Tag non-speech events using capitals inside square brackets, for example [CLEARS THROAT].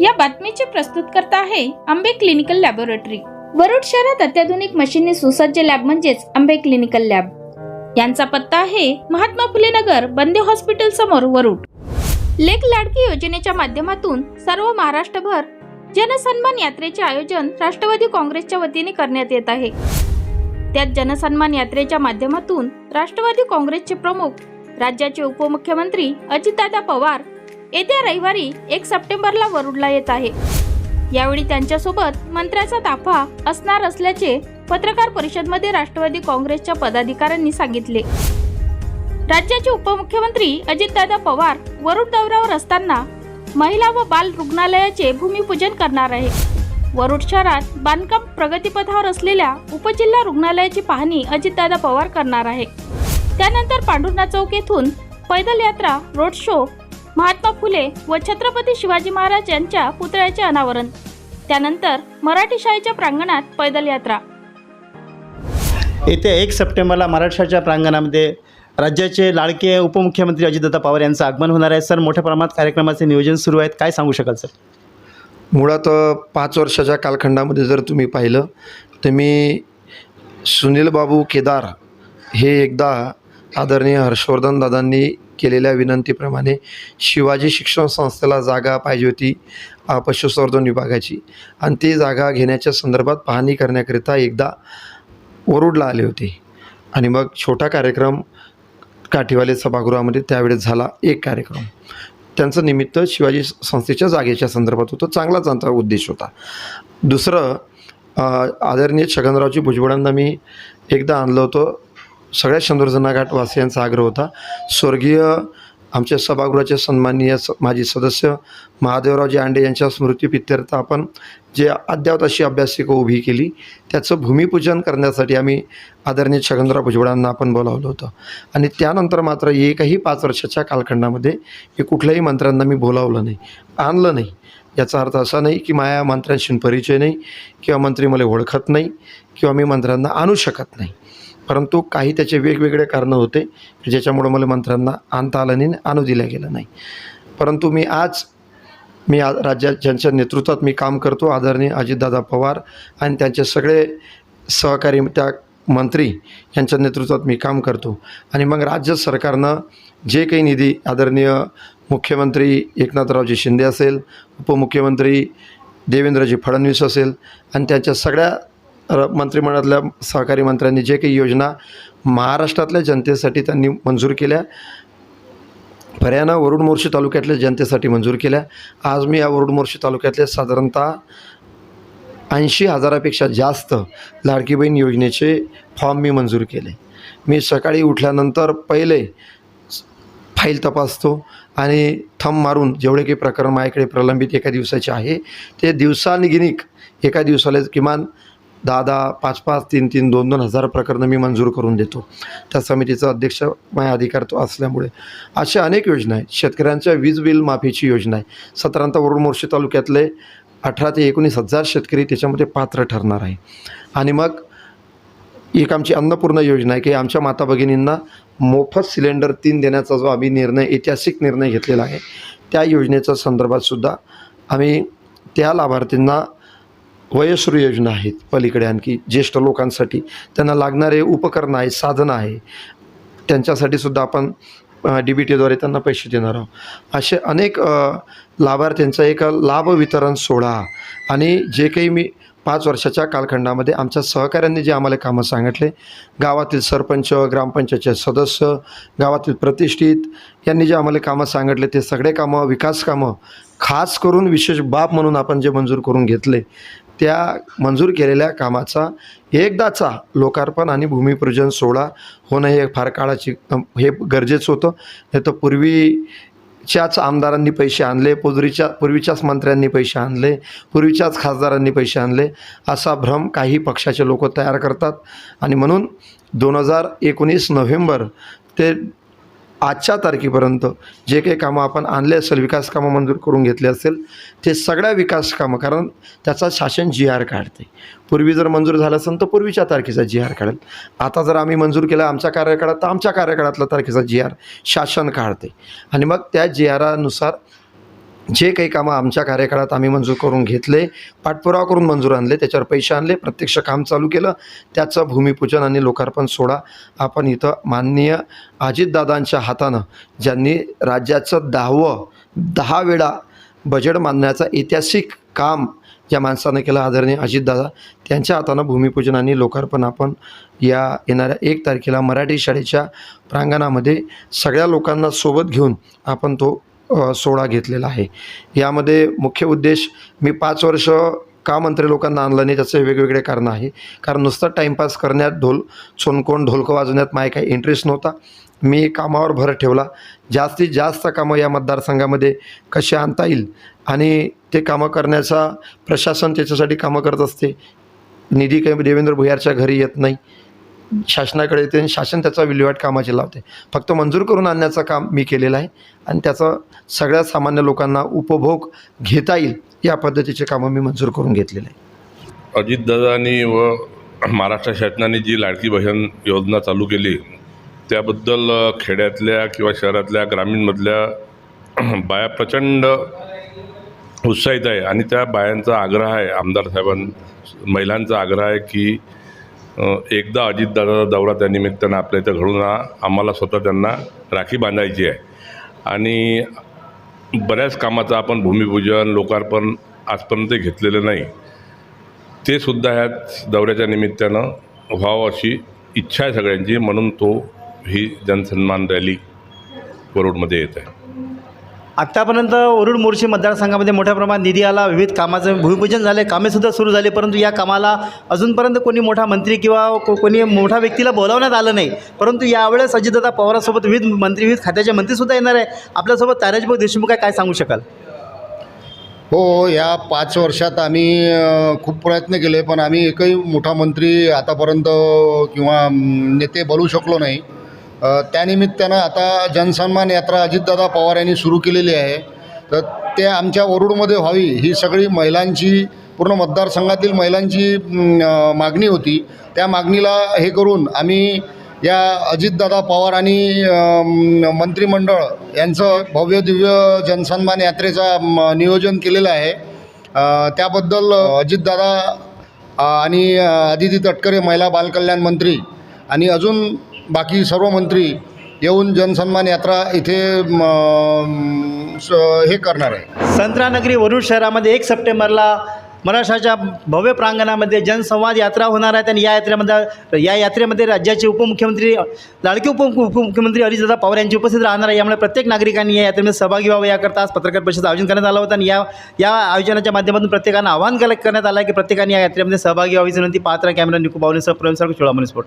या बातमीचे प्रस्तुतकर्ता आहे आंबे क्लिनिकल लॅबोरेटरी. वरुड शहरात अत्याधुनिक मशीनने सुसज्ज लॅब म्हणजेच आंबे क्लिनिकल लॅब. यांचा पत्ता आहे महात्मा फुले नगर बंदे हॉस्पिटल समोर वरुड. लेक लाडकी योजनेच्या माध्यमातून सर्व महाराष्ट्रभर जनसन्मान यात्रेचे आयोजन राष्ट्रवादी काँग्रेसच्या वतीने करण्यात येत आहे. त्यात जनसन्मान यात्रेच्या माध्यमातून राष्ट्रवादी काँग्रेसचे प्रमुख राज्याचे उपमुख्यमंत्री अजितदादा पवार येत्या रविवारी एक सप्टेंबरला वरुडला येत आहे. यावेळी त्यांच्यासोबत मंत्र्याचा ताफा असणार असल्याचे पत्रकार परिषदमध्ये राष्ट्रवादी काँग्रेसच्या पदाधिकाऱ्यांनी सांगितले. राज्याचे उपमुख्यमंत्री अजितदादा पवार वरुड दौऱ्यावर असताना महिला व बाल रुग्णालयाचे भूमिपूजन करणार आहे. वरुड शहरात बांधकाम प्रगतीपथावर असलेल्या उपजिल्हा रुग्णालयाची पाहणी अजितदादा पवार करणार आहे. त्यानंतर पांडुर्णा चौक येथून पैदल यात्रा रोड शो महात्मा फुले व छत्रपती शिवाजी महाराज यांच्या पुतळ्याचे अनावरण. त्यानंतर मराठी शाळेच्या प्रांगणात पैदल यात्रा. येत्या एक सप्टेंबरला महाराष्ट्राच्या प्रांगणामध्ये राज्याचे लाडके उपमुख्यमंत्री अजितदादा पवार यांचं आगमन होणार आहे. सर मोठ्या प्रमाणात कार्यक्रमाचे नियोजन सुरू आहेत. काय सांगू शकाल सर? मुळात पाच वर्षाच्या कालखंडामध्ये जर तुम्ही पाहिलं तर मी सुनील बाबू केदार हे एकदा आदरणीय हर्षवर्धन दादांनी केलेल्या विनंतीप्रमाणे शिवाजी शिक्षण संस्थेला जागा पाहिजे होती पशुसंवर्धन विभागाची. आणि ती जागा घेण्याच्या संदर्भात पाहणी करण्याकरिता एकदा वरुडला आले होते. आणि मग छोटा कार्यक्रम काठीवाले सभागृहामध्ये त्यावेळेस झाला एक कार्यक्रम. त्यांचं निमित्त शिवाजी संस्थेच्या जागेच्या संदर्भात होतं चांगलाच त्यांचा उद्देश होता. दुसरं आदरणीय छगनरावजी भुजबळांना मी एकदा आणलं होतं सगळ्या शंदूरजना घाट वासियांचा आग्रह होता. स्वर्गीय आमच्या सभागृहाचे सन्माननीय स माजी सदस्य महादेवरावजी आंडे यांच्या स्मृतीपित्यर्थ आपण जे अद्यावत अशी अभ्यासिका उभी केली त्याचं भूमिपूजन करण्यासाठी आम्ही आदरणीय छगनराव भुजबळांना आपण बोलावलं होतं. आणि त्यानंतर मात्र एकही पाच वर्षाच्या कालखंडामध्ये मी कुठल्याही मंत्र्यांना मी बोलावलं नाही आणलं नाही. याचा अर्थ असा नाही की माझ्या मंत्र्यांशी परिचय नाही किंवा मंत्री मला ओळखत नाही किंवा मी मंत्र्यांना आणू शकत नाही. परंतु काही त्याचे वेगवेगळे कारणं होते ज्याच्यामुळं मला मंत्र्यांना आणता आलं नाही आणू दिलं गेलं नाही. परंतु मी आज मी आ राज्यात ज्यांच्या नेतृत्वात मी काम करतो आदरणीय अजितदादा पवार आणि त्यांचे सगळे सहकारी त्या मंत्री यांच्या नेतृत्वात मी काम करतो. आणि मग राज्य सरकारनं जे काही निधी आदरणीय मुख्यमंत्री एकनाथरावजी शिंदे असेल उपमुख्यमंत्री देवेंद्रजी फडणवीस असेल आणि त्यांच्या सगळ्या मंत्रिमंडळातल्या सहकारी मंत्र्यांनी जे काही योजना महाराष्ट्रातल्या जनतेसाठी त्यांनी मंजूर केल्या. पर्यायानं वरुड मोर्शी तालुक्यातल्या जनतेसाठी मंजूर केल्या. आज मी या वरुड मोर्शी तालुक्यातले साधारणतः ऐंशी हजारापेक्षा जास्त लाडकी बहीण योजनेचे फॉर्म मी मंजूर केले. मी सकाळी उठल्यानंतर पहिले फाईल तपासतो आणि थंब मारून जेवढे काही प्रकरण माझ्याकडे प्रलंबित एका दिवसाचे आहे ते दिवसानिगिनिक एका दिवसाला किमान दहा दहा पाच पाच तीन तीन दोन दोन हजार प्रकरणं मी मंजूर करून देतो. त्या समितीचा अध्यक्ष माझ्या अधिकार तो असल्यामुळे. अशा अनेक योजना आहेत. शेतकऱ्यांच्या वीज बिल माफीची योजना आहे. सतरांत वरुण मोर्शी तालुक्यातले अठरा ते एकोणीस हजार शेतकरी त्याच्यामध्ये पात्र ठरणार आहे. आणि मग एक आमची अन्नपूर्ण योजना आहे की आमच्या माता भगिनींना मोफत सिलेंडर तीन देण्याचा जो आम्ही निर्णय ऐतिहासिक निर्णय घेतलेला आहे त्या योजनेच्या संदर्भातसुद्धा आम्ही त्या लाभार्थींना वयश्रू योजना आहेत पलीकडे आणखी ज्येष्ठ लोकांसाठी. त्यांना लागणारे उपकरणं आहे साधनं आहे त्यांच्यासाठी सुद्धा आपण डी बी टीद्वारे त्यांना पैसे देणार आहोत. असे अनेक लाभार्थ्यांचा एक लाभ वितरण सोहळा आणि जे काही मी पाच वर्षाच्या कालखंडामध्ये आमच्या सहकाऱ्यांनी जे आम्हाला कामं सांगितले गावातील सरपंच ग्रामपंचायतचे सदस्य गावातील प्रतिष्ठित यांनी जे आम्हाला कामं सांगितले ते सगळे कामं विकास कामं खास करून विशेष बाब म्हणून आपण जे मंजूर करून घेतले त्या मंजूर केलेल्या कामाचा एकदाचा लोकार्पण आणि भूमिपूजन सोहळा होणं हे फार काळाची हे गरजेचं होतं. नाही तर पूर्वीच्याच आमदारांनी पैसे आणले पूर्वीच्या पूर्वीच्याच मंत्र्यांनी पैसे आणले पूर्वीच्याच खासदारांनी पैसे आणले असा भ्रम काही पक्षाचे लोक तयार करतात. आणि म्हणून दोन हजार एकोणीस नोव्हेंबर ते आजच्या तारखेपर्यंत जे काही कामं आपण आणले असेल विकास कामं मंजूर करून घेतले असेल ते सगळ्या विकास कामं कारण त्याचा शासन जी आर काढते. पूर्वी जर मंजूर झालं असेल तर पूर्वीच्या तारखेचा जी आर काढेल. आता जर आम्ही मंजूर केलं आमच्या कार्यकाळात तर आमच्या कार्यकाळातल्या तारखेचा जी आर शासन काढते. आणि मग त्या जी आरानुसार जे काही कामं आमच्या कार्यकाळात आम्ही मंजूर करून घेतले पाठपुरावा करून मंजूर आणले त्याच्यावर पैसे आणले प्रत्यक्ष काम चालू केलं. त्याचं भूमिपूजन आणि लोकार्पण सोहळा आपण इथं माननीय अजितदादांच्या हातानं ज्यांनी राज्याचं दहावं दहा वेळा बजेट मानण्याचा ऐतिहासिक काम ज्या माणसानं केलं आदरणीय अजितदादा त्यांच्या हातानं भूमिपूजन आणि लोकार्पण आपण या येणाऱ्या एक तारखेला मराठी शाळेच्या प्रांगणामध्ये सगळ्या लोकांना सोबत घेऊन आपण तो सोहळा घेतलेला आहे. यामध्ये मुख्य उद्देश मी पाच वर्ष का मंत्री लोकांना आणलं नाही त्याचे वेगवेगळे कारणं आहे. कारण नुसतं टाईमपास करण्यात ढोल सोनकोण ढोलकं वाजवण्यात माझा काही इंटरेस्ट नव्हता. मी कामावर भर ठेवला. जास्तीत जास्त कामं या मतदारसंघामध्ये कशी आणता येईल आणि ते कामं करण्याचा प्रशासन त्याच्यासाठी कामं करत असते. निधी काही देवेंद्र भुयारच्या घरी येत नाही. शासनाकडे येते आणि शासन त्याचा विल्हेवाट कामाची लावते. फक्त मंजूर करून आणण्याचं काम मी केलेलं आहे आणि त्याचा सगळ्या सामान्य लोकांना उपभोग घेता येईल या पद्धतीचे कामं मी मंजूर करून घेतलेले आहे. अजितदादांनी व महाराष्ट्र शासनाने जी लाडकी बहन योजना चालू केली त्याबद्दल खेड्यातल्या किंवा शहरातल्या ग्रामीणमधल्या [CLEARS THROAT] बाया प्रचंड उत्साहित आहे. आणि त्या बायांचा आग्रह आहे आमदार साहेबां महिलांचा आग्रह आहे की एकदा अजितदादाचा दौरा त्यानिमित्तानं आपल्या इथं घडून हा आम्हाला स्वतः त्यांना राखी बांधायची आहे. आणि बऱ्याच कामाचं आपण भूमिपूजन लोकार्पण आजपर्यंत घेतलेलं नाही. ते सुद्धा ह्याच दौऱ्याच्या निमित्तानं व्हावं अशी इच्छा आहे सगळ्यांची. म्हणून तो ही जनसन्मान रॅली वरोडमध्ये येत आहे. आत्तापर्यंत वरुड मोर्शी मतदारसंघामध्ये मोठ्या प्रमाणात निधी आला विविध कामाचं भूमिपूजन झाले कामेसुद्धा सुरू झाले परंतु या कामाला अजूनपर्यंत कोणी मोठा मंत्री किंवा को कोणी मोठ्या व्यक्तीला बोलावण्यात आलं नाही. परंतु यावेळेस अजितदादा पवारांसोबत विविध मंत्री विविध खात्याचे मंत्रीसुद्धा येणार आहे. आपल्यासोबत ताराजभाऊ देशमुख काय सांगू शकाल? हो या पाच वर्षात आम्ही खूप प्रयत्न केले पण आम्ही एकही मोठा मंत्री आतापर्यंत किंवा नेते बोलू शकलो नाही. त्यानिमित्तानं आता जनसन्मान यात्रा अजितदादा पवार यांनी सुरू केलेली आहे. तर ते आमच्या वरुडमध्ये व्हावी ही सगळी महिलांची पूर्ण मतदारसंघातील महिलांची मागणी होती. त्या मागणीला हे करून आम्ही या अजितदादा पवार आणि मंत्रिमंडळ यांचं भव्य दिव्य जनसन्मान यात्रेचा म, नियोजन केलेलं आहे. त्याबद्दल अजितदादा आणि आदिती तटकरे महिला बालकल्याण मंत्री आणि अजून बाकी सर्व मंत्री येऊन जनसन्मान यात्रा इथे हे करणार आहे. संत्रानगरी वरुड शहरामध्ये एक सप्टेंबरला महाराष्ट्राच्या भव्य प्रांगणामध्ये जनसंवाद यात्रा होणार आहे. आणि या यात्रेमध्ये या यात्रेमध्ये राज्याचे उपमुख्यमंत्री लाडके उप उपमुख्यमंत्री अजितदादा पवार यांची उपस्थित राहणार आहे. यामुळे प्रत्येक नागरिकांनी या यात्रेमध्ये सहभागी व्हावं. याकरता आज पत्रकार परिषद आयोजन करण्यात आलं होतं. आणि या या आयोजनाच्या माध्यमातून प्रत्येकानं आवाहन करण्यात आलं आहे की प्रत्येकाने या यात्रेमध्ये सहभागी व्हावी. विनंती पात्र कॅमेरा निकू बावलेसह प्रवीण सारखं चोळामणी स्फोट